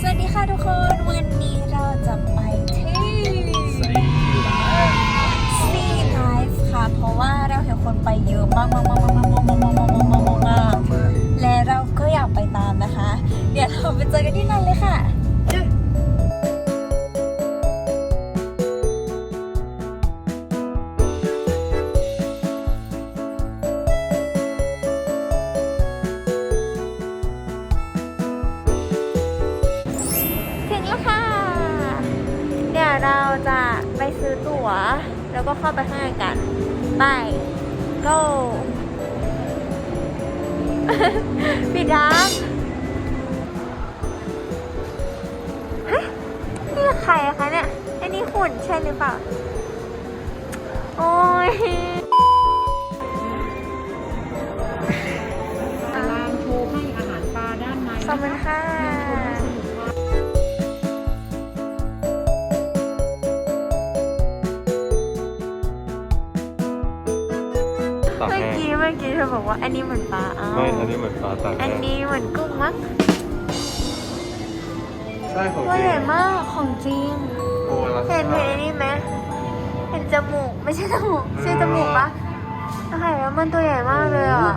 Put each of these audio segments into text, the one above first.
สวัสดีค่ะทุกคน วันนี้เราจะไปที่ซีไลฟ์ค่ะ เพราะว่าเราเห็นคนไปเยอะมาก เข้าไปข้างในกัน ไป go ปิดร้านเฮ้ยนี่ใครอะคะเนี่ย อันนี้หุ่นใช่หรือเปล่า โอ้ยอารามโชว์ให้อาหารปลาด้านในขอบคุณค่ะ มื่อแห้งกี้เมื่อกี้เธอบอกว่าอันนี้เหมือนปลาอ้าวไม่อันนี้เหมือนปลาตากอัแห้นงนี้เหมือนกุ้งมั้งใช่ของตัวจริใหญ่งมากของจริง โอ้ราเห็คานเห็นอันนี้ไหมเห็นจมูกไม่ใช่จมูกใช่จมูกปะโอเคแล้วมันตัวใหญ่มากเลยอะ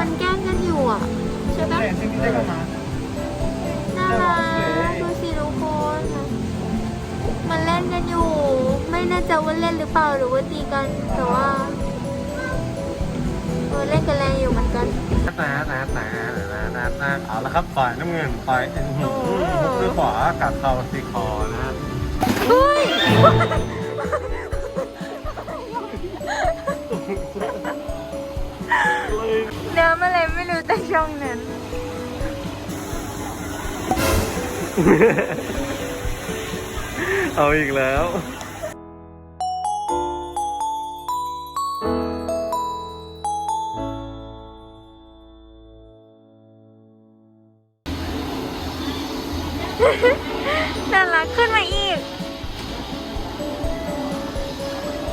มันแกล้งกันอยู่อะใช่ปะน่ารักดูสิทุกคนมันเล่นกันอยู่ ไม่แน่ใจว่าเล่นหรือเปล่าหรือว่าตีกันแต่ว่าเออเล่นกันแรงอยู่เหมือนกันแต่แต่แต่แต่แต่แต่เอาละครับฝ่ายน้ำเงินฝ่ายคือขวากัดเข่าซีคอนะฮะเฮ้ย แต่ช่องนั้น เอาอีกแล้ว น่ารักขึ้นมาอีก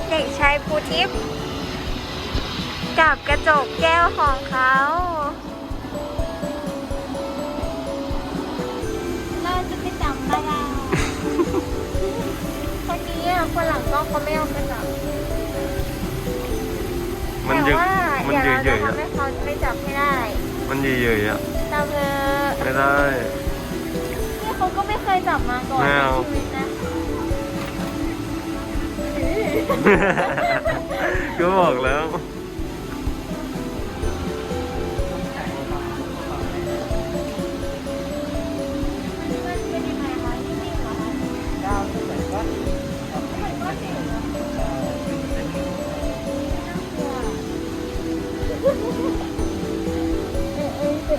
เด็กชายภูทิพย์กับกระจกแก้วของเขาเรา คนหลังกล้องเขาไม่เอากระจกมันแต่เยอะว่ามันเดี๋ยวเยเราอะจะๆอะทำให้เขาไม่จับให้ได้มันเยอะๆอะตามเธอไม่ได้ นี่เขาก็ไม่เคยจับมาก่อนไม่ในเอา ชีวิตนะก็บอกแล้ว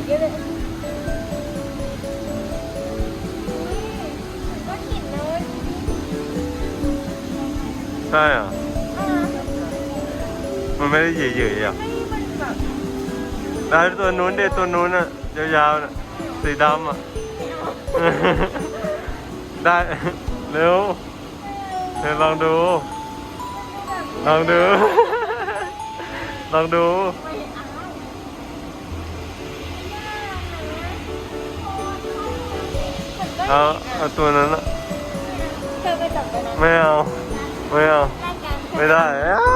ใช่เหรอมันไม่ได้เหยื่อยๆอะแล้วตัวนู้นเด็ตัวนู้นอะ ยาวๆน่ะสีดำอะ ได้ เร็วเดี๋ยวลองดู ลองดู ลองดู เอาเอาตัวนั้นอะเธอไปจับตัวนั้นไม่เอาไม่เอาแลกกันไม่ได้อ้า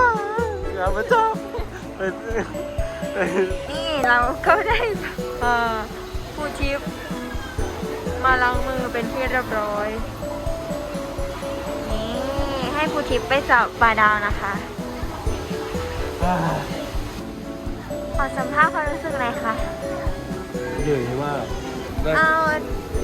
อย่ามาจับไปไปนี่เราก็ได้เอ่อผู้ชิป มาล้างมือเป็นที่เรียบร้อย นี่ให้ผู้ทิปไปจับปลาดาวนะคะขอสัมภาษณ์ความรู้สึกหน่อยค่ะเหนื่อยมากได้เอาอะไรก็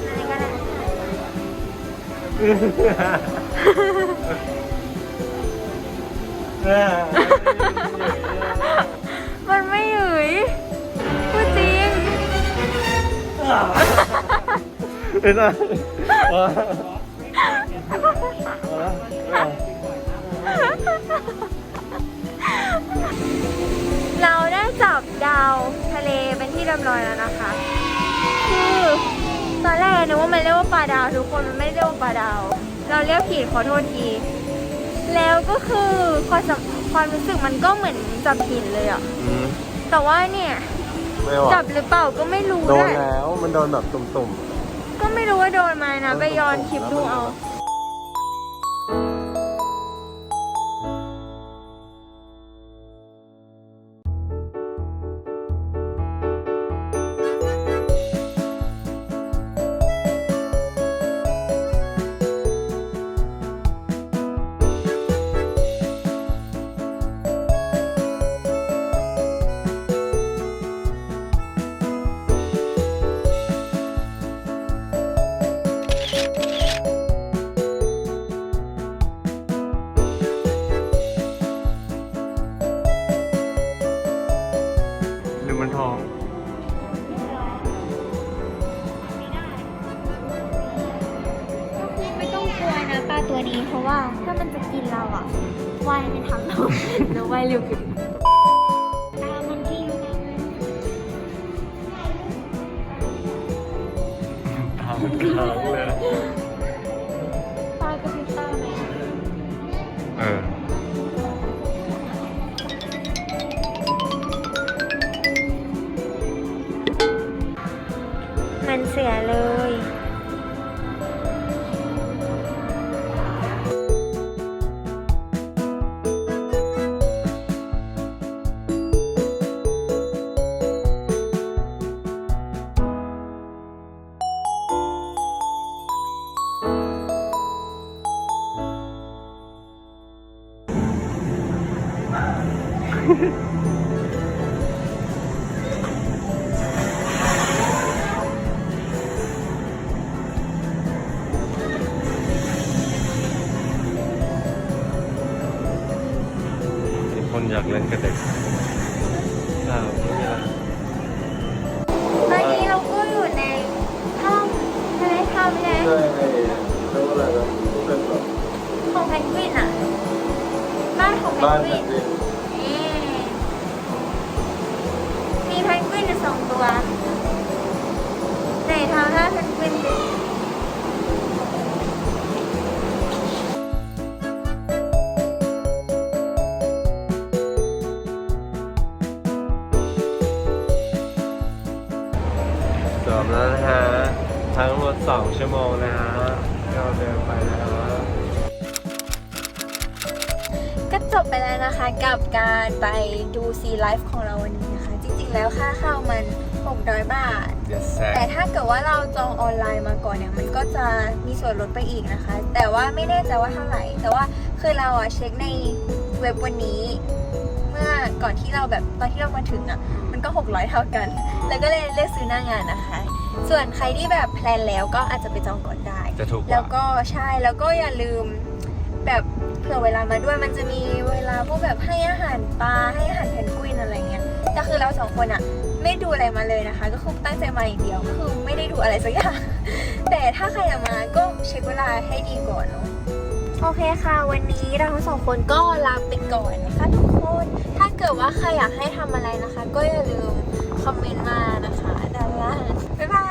ได้ มันไม่หยุยพูดจริงไม่ได้ว้าเราได้จับดาวทะเลเป็นที่เรียบร้อยแล้วนะคะ ตอนแรกนึกว่ามันเรียกว่าปลาดาวทุกคนมันไม่ได้เรียกว่าปลาดาว เราเรียกผิดขอโทษทีแล้วก็คือความสัมความรู้สึกมันก็เหมือนจับหินเลยอะแต่ว่าเนี่ยไม่ไหวจับหรือเปล่าก็ไม่รู้โดนด้วยแล้วมันโดนแบบตุ่มก็ไม่รู้ว่าโดนมานะไปย้อนคลิปดูเอา ว่ายเร็วขึ้นตามันที่อยู่นะตามันค้างเลยปลากระพริบตาไหมเออมันเสียเลย คนอยากเล่นกับเด็กอ้าวไม่มีอะไรตอนนี้เราก็อยู่ในถ้ำทะเลถ้ำใช่ไหมใช่ไอ้เรียกว่าอะไรนะเป็นแบบของเพนกวินอะบ้านของเพบ้านนกวิแผ่นนดินนี่ เพนกวินจบแล้วนะฮะ ทั้งหมด 2 ชั่วโมงนะฮะเราเดินไปนะฮะก็จบไปแล้วนะคะกับการไปดูซีไลฟ์ของเราวันนี้นะคะ จริงๆแล้วค่าเข้ามัน 600 บาท yes แต่ถ้าเกิดว่าเราจองออนไลน์มาก่อนเนี่ย มันก็จะมีส่วนลดไปอีกนะคะ แต่ว่าไม่แน่ใจว่าเท่าไหร่ แต่ว่าคือเราอะเช็คในเว็บวันนี้ เมื่อก่อนที่เราแบบตอนที่เรามาถึงอะมันก็ 600 เท่ากัน แล้วก็เลยเลือกซื้อหน้างานนะคะ ส่วนใครที่แบบแพลนแล้วก็อาจจะไปจองก่อนได้ จะถูกกแล้วว่าก็ใช่แล้วก็อย่าลืมแบบเผื่อเวลามาด้วยมันจะมีเวลาพวกแบบให้อาหารปลาให้อาหารเพนกวินอะไรเงี้ยแต่คือเราสองคนอะ ไม่ดูอะไรมาเลยนะคะ ก็คือตั้งใจมาอย่างเดียวก็คือไม่ได้ดูอะไรสักอย่าง แต่ถ้าใครอยากมาก็เช็คเวลาให้ดีก่อนเนาะโอเคค่ะ วันนี้เราทั้งสองคนก็ลาไปก่อนนะคะทุกคน ถ้าเกิดว่าใครอยากให้ทำอะไรนะคะ ก็อย่าลืมคอมเมนต์มานะคะด้านล่างบ๊ายบาย